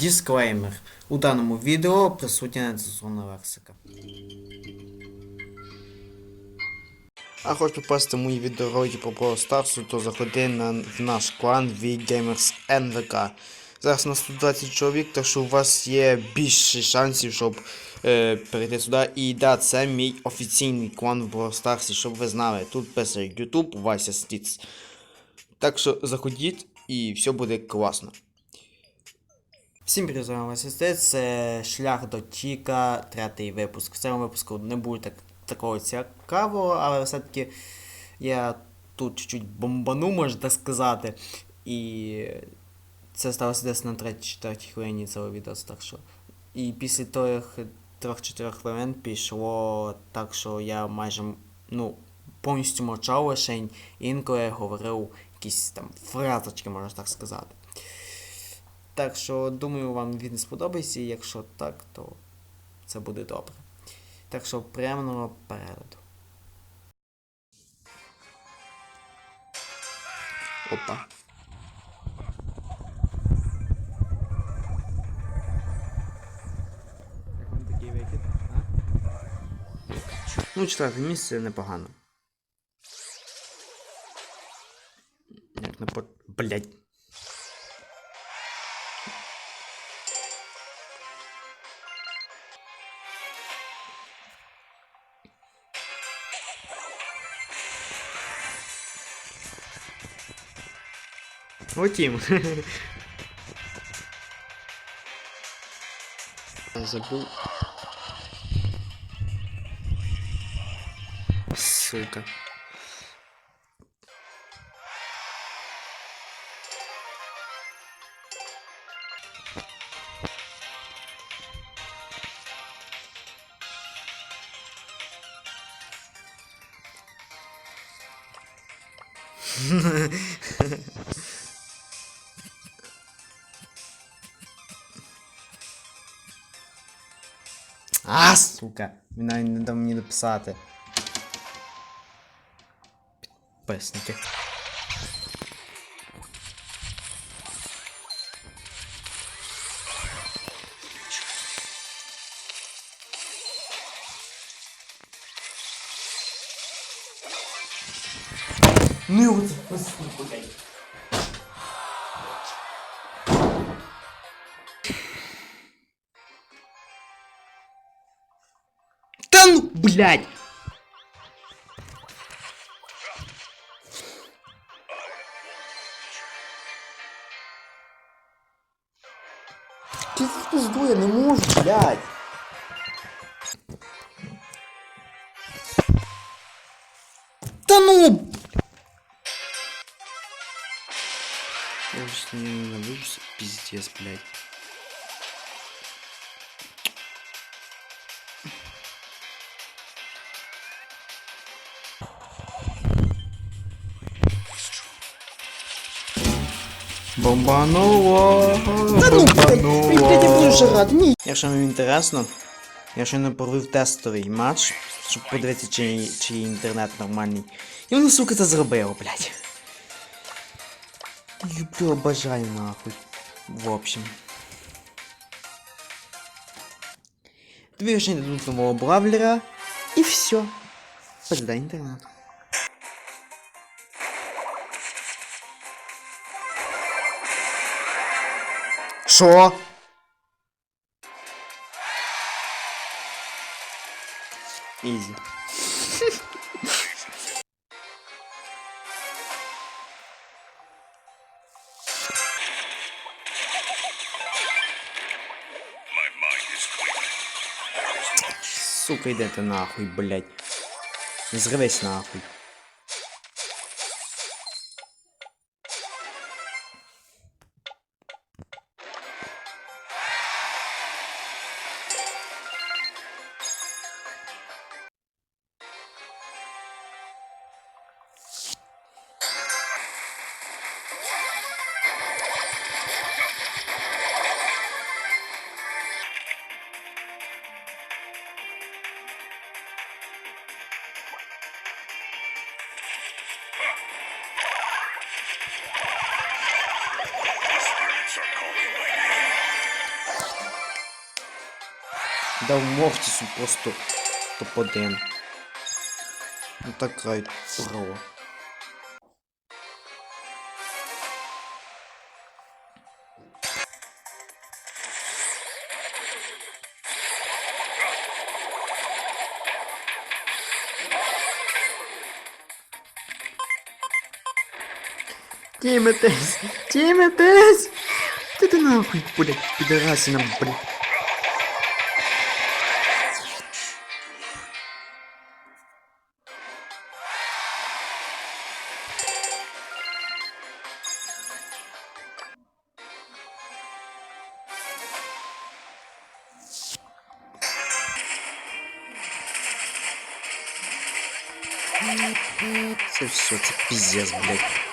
Дисклеймер. У даному відео присутня нецензурна лексика. А хоч попасти мої відеоролики про Brawl Stars, то заходи на, в наш клан VGamers NVK. Зараз нас тут 20 чоловік, так що у вас є більше шансів, щоб е, перейти сюди. І да, це мій офіційний клан в Brawl Stars, щоб ви знали. Тут пише YouTube Вася Стіц. Так що заходіть і все буде класно. Всім привіт, з вами Вася це шлях до Тіка, третій випуск. В цьому випуску не буде так, такого цікавого, але все-таки я тут чуть-чуть бомбану, можна сказати. І це сталося десь на 3-4 хвилині цього відео, так. І після тих 3-4 хвилин пішло так, що я майже ну, повністю мовчав лишень, інколи говорив якісь там фразочки, можна так сказати. Так що, думаю, вам він сподобається, і якщо так, то це буде добре. Так що приємного перегляду. Опа. Як вам такий викид, а? Ну, четверте місце непогано. Як на по... Блять. Ну, Тим. Забыл. Сука. А, сука! Він навіть не дав мені написати. Підписники. Ну і от, ось, блядь. блядь! Ти пизду, я не можу, блядь! Та ну! Я не ненавижу, пиздец, блядь. Бомбануло! Та ну, я буду жрати, ні. Якщо вам інтересно, я ще не провів тестовий матч, щоб подивитися, чи, чи інтернет нормальний. І воно, сука, це зробило, блядь. Люблю, обожаю нахуй. В общем. Ще не дадуть нового бравлера. І все. Пизда інтернет. Що? Ізі. Сука, йди ти нахуй, блядь. Зривись нахуй. Дав Мортісу просто топ-1. Ну Така грають право. Тімитись! Тімитись! Ти ти нахуй, блядь, підарасина, блядь. Це все, це пиздец, блядь.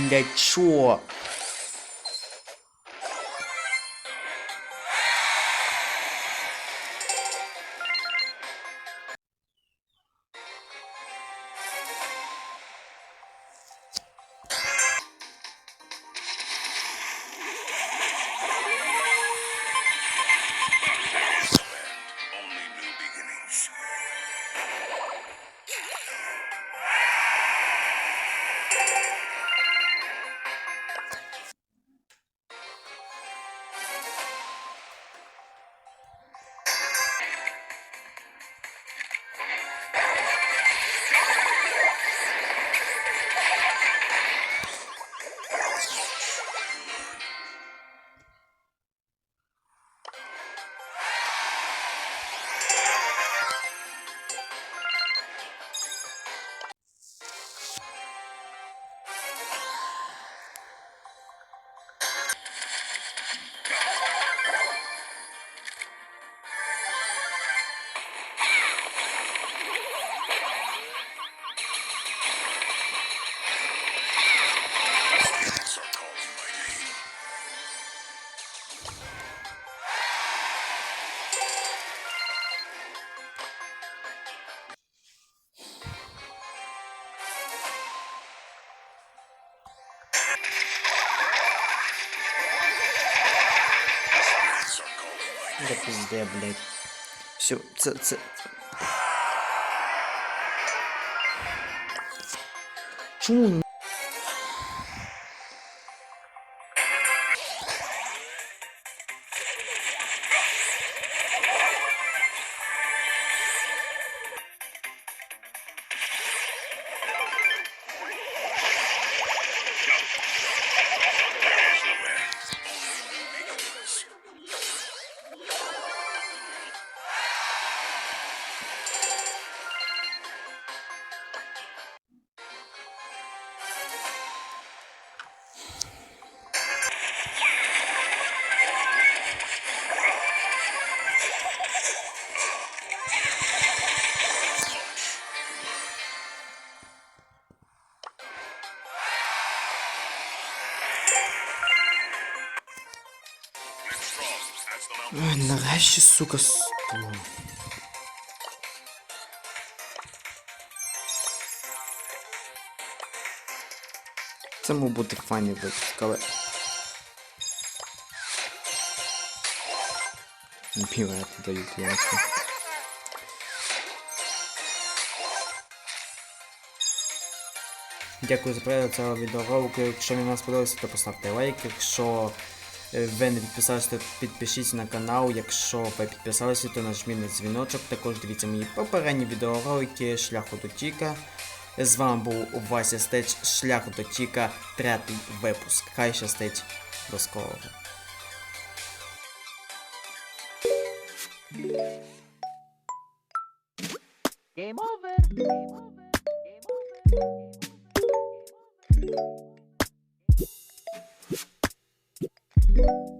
应该说 Да пизде, блядь. Все, це, це... Чому? Ой, нарешті, сука, стул. Це мав бути файний випуск, але... Білет дають ясно. Дякую за перегляд цього відеоролику. Якщо він вам сподобався, то поставте лайк. Якщо Е, ви не підписалися, то підпишіться на канал. Якщо ви підписалися, то нажміть на дзвіночок. Також дивіться мої попередні відеоролики шляху до Тіка. З вами був Вася Стеч, шлях до Тіка, третій випуск. Хай щастить до скорого. Game over. Game over. Game over. Game over. Game over. Ні.